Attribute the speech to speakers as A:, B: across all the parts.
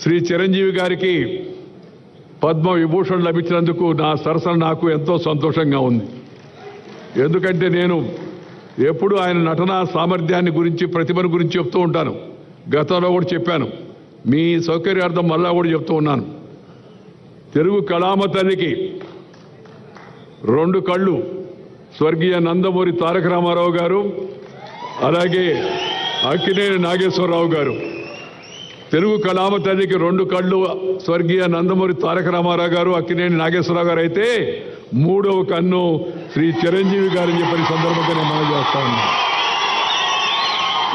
A: శ్రీ చిరంజీవి గారికి పద్మ విభూషణ్ లభించినందుకు నా సరసన నాకు ఎంతో సంతోషంగా ఉంది. ఎందుకంటే నేను ఎప్పుడు ఆయన నటనా సామర్థ్యాన్ని గురించి ప్రతిభను గురించి చెప్తూ ఉంటాను. గతంలో కూడా చెప్పాను. మీ సౌకర్యార్థం మళ్ళా కూడా చెప్తూ ఉన్నాను. తెలుగు కళామ తల్లికి రెండు కళ్ళు స్వర్గీయ నందమూరి తారక రామారావు గారు అలాగే అక్కినేని నాగేశ్వరరావు గారు. తెలుగు కళామ తల్లికి రెండు కళ్ళు స్వర్గీయ నందమూరి తారక రామారావు గారు అక్కినేని నాగేశ్వరరావు గారు అయితే మూడవ కన్ను శ్రీ చిరంజీవి గారు చెప్పని సందర్భంగా నేను మనం చేస్తా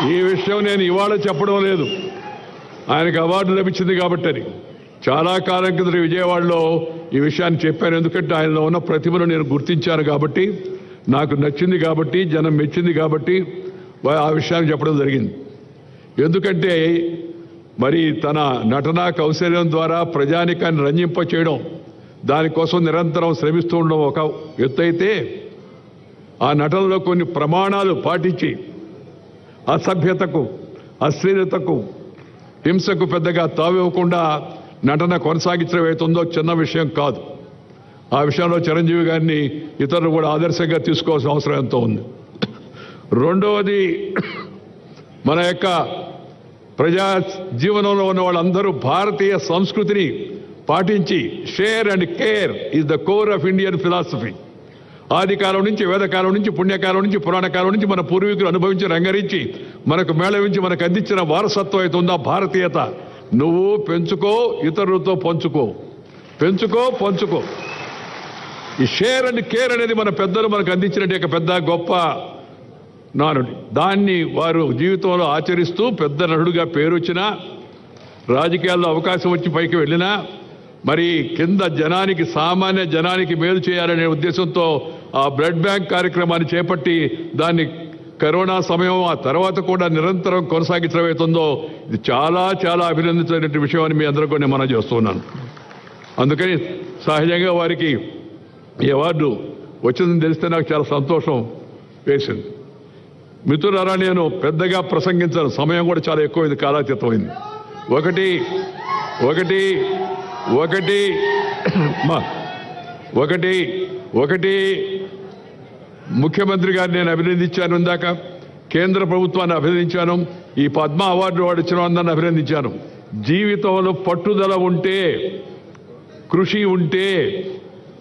A: ఈ విషయం నేను ఇవాళ చెప్పడం లేదు. ఆయనకు అవార్డు లభించింది కాబట్టి అని. చాలా కాలం కింద విజయవాడలో ఈ విషయాన్ని చెప్పాను. ఎందుకంటే ఆయనలో ఉన్న ప్రతిభను నేను గుర్తించాను కాబట్టి నాకు నచ్చింది కాబట్టి జనం మెచ్చింది కాబట్టి ఆ విషయాన్ని చెప్పడం జరిగింది. ఎందుకంటే మరి తన నటనా కౌశల్యం ద్వారా ప్రజానికాన్ని రంజింప చేయడం దానికోసం నిరంతరం శ్రమిస్తూ ఉండడం ఒక ఎత్తు అయితే ఆ నటనలో కొన్ని ప్రమాణాలు పాటించి అసభ్యతకు అశ్లీలతకు హింసకు పెద్దగా తావివ్వకుండా నటన కొనసాగించడం అవుతుందో చిన్న విషయం కాదు. ఆ విషయంలో చిరంజీవి గారిని ఇతరులు కూడా ఆదర్శంగా తీసుకోవాల్సిన అవసరం ఎంతో ఉంది. రెండవది మన యొక్క ప్రజా జీవనంలో ఉన్న వాళ్ళందరూ భారతీయ సంస్కృతిని పాటించి share and care is the core of Indian philosophy ఆది కాలం నుంచి వేదకాలం నుంచి పుణ్యకాలం నుంచి పురాణకాలం నుంచి మన పూర్వీకులు అనుభవించి రంగరించి మనకు మేళవించి మనకు అందించిన వారసత్వం అయితే ఉందా? భారతీయత. నువ్వు పెంచుకో ఇతరులతో పంచుకో. పెంచుకో పంచుకో. ఈ షేర్ అండ్ కేర్ అనేది మన పెద్దలు మనకు అందించినట్టు ఒక పెద్ద గొప్ప నానుడి దాన్ని వారు జీవితంలో ఆచరిస్తూ పెద్ద నటుడుగా పేరు వచ్చినా రాజకీయాల్లో అవకాశం వచ్చి పైకి వెళ్ళినా మరి కింద జనానికి సామాన్య జనానికి మేలు చేయాలనే ఉద్దేశంతో ఆ బ్లడ్ బ్యాంక్ కార్యక్రమాన్ని చేపట్టి దాన్ని కరోనా సమయం ఆ తర్వాత కూడా నిరంతరం కొనసాగించడం అవుతుందో ఇది చాలా చాలా అభినందించినటువంటి విషయం అని మీ అందరూ కూడా మనం చేస్తున్నాను అందుకని సహజంగా వారికి ఈ అవార్డు వచ్చిందని తెలిస్తే నాకు చాలా సంతోషం వేసింది. మిథునరా నేను పెద్దగా ప్రసంగించాను సమయం కూడా చాలా ఎక్కువైంది కాలాతీతమైంది. ఒకటి ఒకటి ఒకటి ఒకటి ఒకటి. ముఖ్యమంత్రి గారిని నేను అభినందించాను ఇందాక కేంద్ర ప్రభుత్వాన్ని అభినందించాను ఈ పద్మ అవార్డు వాడు ఇచ్చిన అందరిని అభినందించాను. జీవితంలో పట్టుదల ఉంటే కృషి ఉంటే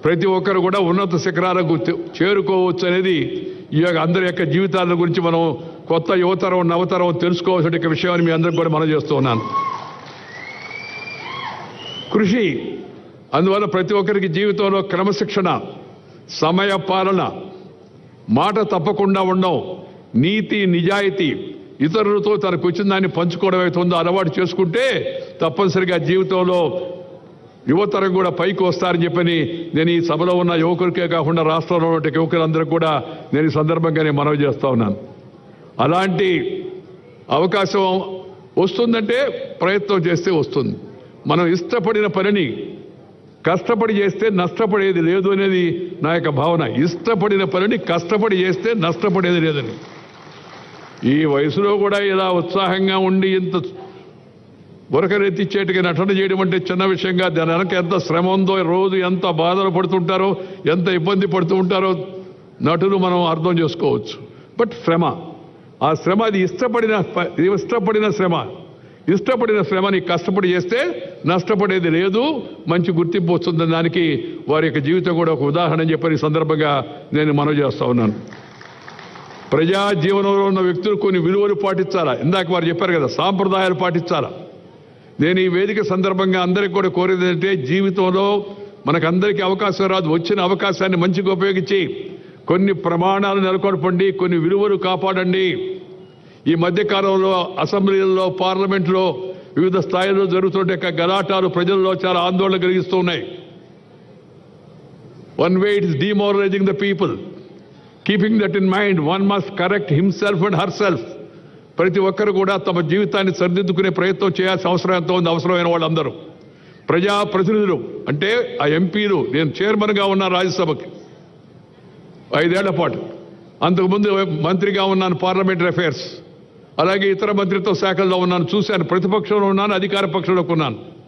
A: ప్రతి ఒక్కరు కూడా ఉన్నత శిఖరాలకు చేరుకోవచ్చు అనేది ఈ యొక్క అందరి యొక్క జీవితాల గురించి మనం కొత్త యువతరం నవతరం తెలుసుకోవాల్సిన విషయాన్ని మీ అందరికి కూడా మనం చేస్తూ ఉన్నాను. కృషి అందువల్ల ప్రతి ఒక్కరికి జీవితంలో క్రమశిక్షణ సమయ పాలన మాట తప్పకుండా ఉండడం నీతి నిజాయితీ ఇతరులతో తనకు వచ్చిన దాన్ని పంచుకోవడం అవుతుందో అలవాటు చేసుకుంటే తప్పనిసరిగా జీవితంలో యువతరం కూడా పైకి వస్తారని చెప్పని నేను ఈ సభలో ఉన్న యువకులకే కాకుండా రాష్ట్రంలో ఉన్న యువకులందరూ కూడా నేను ఈ సందర్భంగానే మనవి చేస్తా ఉన్నాను. అలాంటి అవకాశం వస్తుందంటే ప్రయత్నం చేస్తే వస్తుంది. మనం ఇష్టపడిన పనిని కష్టపడి చేస్తే నష్టపడేది లేదు అనేది నా యొక్క భావన. ఇష్టపడిన పనిని కష్టపడి చేస్తే నష్టపడేది లేదని. ఈ వయసులో కూడా ఇలా ఉత్సాహంగా ఉండి ఇంత బురకరెత్తిచ్చేటికి నటన చేయడం అంటే చిన్న విషయంగా దాని వెనక ఎంత శ్రమ ఉందో రోజు ఎంత బాధలు పడుతుంటారో ఎంత ఇబ్బంది పడుతూ ఉంటారో నటులు మనం అర్థం చేసుకోవచ్చు. బట్ శ్రమ ఆ శ్రమ అది ఇష్టపడిన ప- ఇష్టపడిన శ్రమ. ఇష్టపడిన శ్రమని కష్టపడి చేస్తే నష్టపడేది లేదు మంచి గుర్తింపు వస్తుందని దానికి వారి యొక్క జీవితం కూడా ఒక ఉదాహరణ చెప్పని ఈ సందర్భంగా నేను మనవి చేస్తా ఉన్నాను. ప్రజా జీవనంలో ఉన్న వ్యక్తులు కొన్ని విలువలు పాటించాలా? ఇందాక వారు చెప్పారు కదా సాంప్రదాయాలు పాటించాలా? నేను ఈ వేదిక సందర్భంగా అందరికీ కూడా కోరేది ఏంటంటే జీవితంలో మనకందరికీ అవకాశం రాదు. వచ్చిన అవకాశాన్ని మంచిగా ఉపయోగించి కొన్ని ప్రమాణాలు నెలకొల్పండి కొన్ని విలువలు కాపాడండి. ఈ మధ్యకాలంలో అసెంబ్లీలలో పార్లమెంట్లో వివిధ స్థాయిల్లో జరుగుతుంటే యొక్క గలాటాలు ప్రజల్లో చాలా ఆందోళన కలిగిస్తూ ఉన్నాయి. One way it is demoralising the people keeping that in mind one must correct himself and herself ప్రతి ఒక్కరు కూడా తమ జీవితాన్ని సరిదిద్దుకునే ప్రయత్నం చేయాల్సిన అవసరం ఎంతో ఉంది అవసరమైన వాళ్ళందరూ. ప్రజా ప్రతినిధులు అంటే ఆ ఎంపీలు నేను చైర్మన్గా ఉన్న రాజ్యసభకి ఐదేళ్ళ పాటు. అంతకుముందు మంత్రిగా ఉన్నాను పార్లమెంటరీ అఫైర్స్. అలాగే ఇతర మంత్రిత్వ శాఖల్లో ఉన్నాను చూశాను. ప్రతిపక్షంలో ఉన్నాను అధికార పక్షంలో ఉన్నాను.